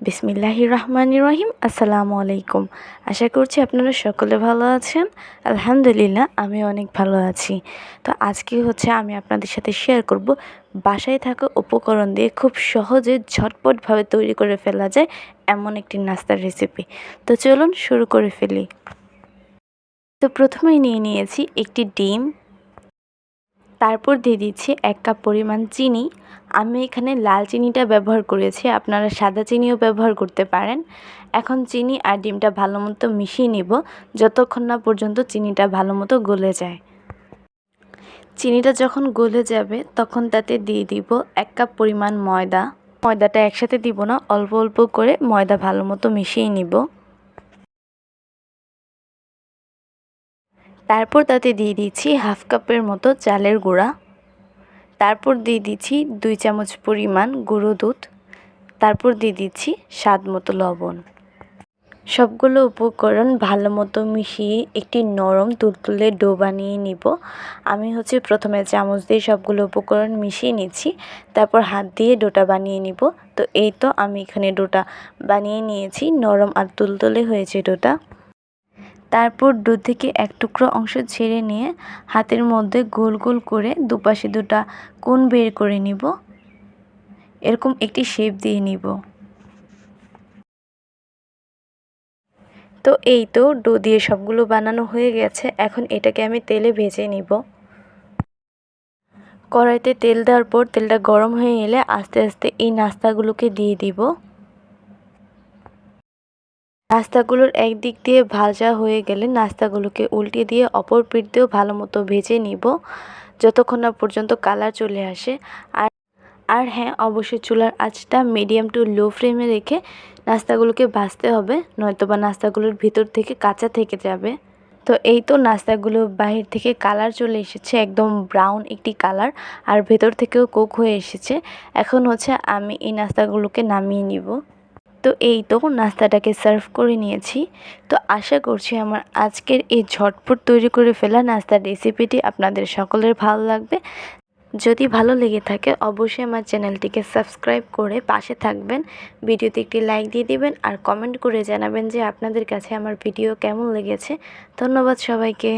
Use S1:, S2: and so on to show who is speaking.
S1: বিসমিল্লাহির রহমান রহিম আসসালামু আলাইকুম আশা করছি আপনারা সকলে ভালো আছেন। আলহামদুলিল্লাহ, আমি অনেক ভালো আছি। তো আজকে হচ্ছে আমি আপনাদের সাথে শেয়ার করব, বাসায় থাকা উপকরণ দিয়ে খুব সহজে ঝটপটভাবে তৈরি করে ফেলা যায় এমন একটি নাস্তার রেসিপি তো চলুন শুরু করে ফেলি। তো প্রথমেই নিয়ে নিয়েছি একটি ডিম তারপর দিয়ে দিচ্ছি এক কাপ পরিমাণ চিনি। আমি এখানে লাল চিনিটা ব্যবহার করেছি, আপনারা সাদা চিনিও ব্যবহার করতে পারেন। এখন চিনি আর ডিমটা ভালো মতো মিশিয়ে নিব, যতক্ষণ না পর্যন্ত চিনিটা ভালো মতো গলে যায়। চিনিটা যখন গলে যাবে, তখন তাতে দিয়ে দিব এক কাপ পরিমাণ ময়দা। ময়দাটা একসাথে দিব না, অল্প অল্প করে ময়দা ভালো মতো মিশিয়ে নিব। তারপর তাতে দিয়ে দিচ্ছি হাফ কাপের মতো চালের গুঁড়া। তারপর দিয়ে দিচ্ছি দুই চামচ পরিমাণ গুঁড়ো দুধ। তারপর দিয়ে দিচ্ছি স্বাদ মতো লবণ। সবগুলো উপকরণ ভালো মতো মিশিয়ে একটি নরম তুলতুলে ডো বানিয়ে নিব। আমি হচ্ছে প্রথমে চামচ দিয়ে সবগুলো উপকরণ মিশিয়ে নিচ্ছি, তারপর হাত দিয়ে ডোটা বানিয়ে নিব। তো এই তো আমি এখানে ডোটা বানিয়ে নিয়েছি, নরম আর তুলতুলে হয়েছে ডোটা। তারপর ডো থেকে এক টুকরো অংশ ছেড়ে নিয়ে হাতের মধ্যে গোল গোল করে দুপাশে দুটা কোণ বের করে নিব। এরকম একটি শেপ দিয়ে নিব। তো এই তো ডো দিয়ে সবগুলো বানানো হয়ে গেছে। এখন এটাকে আমি তেলে ভেজে নিব। কড়াইতে তেল দেওয়ার পর তেলটা গরম হয়ে এলে আস্তে আস্তে এই নাস্তাগুলোকে দিয়ে দিব। নাস্তাগুলোর একদিক দিয়ে ভাজা হয়ে গেলে নাস্তাগুলোকে উল্টে দিয়ে অপর পিঠ দিয়েও ভালো মতো ভেজে নিব, যতক্ষণ না পর্যন্ত কালার চলে আসে। আর আর হ্যাঁ অবশ্যই চুলার আঁচটা মিডিয়াম টু লো ফ্লেমে রেখে নাস্তাগুলোকে ভাজতে হবে নয়তো বা নাস্তাগুলোর ভিতর থেকে কাঁচা থেকে যাবে। তো এই তো নাস্তাগুলো বাহির থেকে কালার চলে এসেছে, একদম ব্রাউন একটি কালার, আর ভেতর থেকেও কোক হয়ে এসেছে। এখন হচ্ছে আমি এই নাস্তাগুলোকে নামিয়ে নিব। তো এই তো নাস্তাটাকে সার্ভ করে নিয়েছি। তো আশা করছি আমার আজকের এই ঝটপট তৈরি করে ফেলা নাস্তার রেসিপিটি আপনাদের সকলের ভালো লাগবে। যদি ভালো লেগে থাকে, অবশ্যই আমার চ্যানেলটিকে সাবস্ক্রাইব করে পাশে থাকবেন। ভিডিওতে একটি লাইক দিয়ে দিবেন আর কমেন্ট করে জানাবেন যে আপনাদের কাছে আমার ভিডিও কেমন লেগেছে। ধন্যবাদ সবাইকে।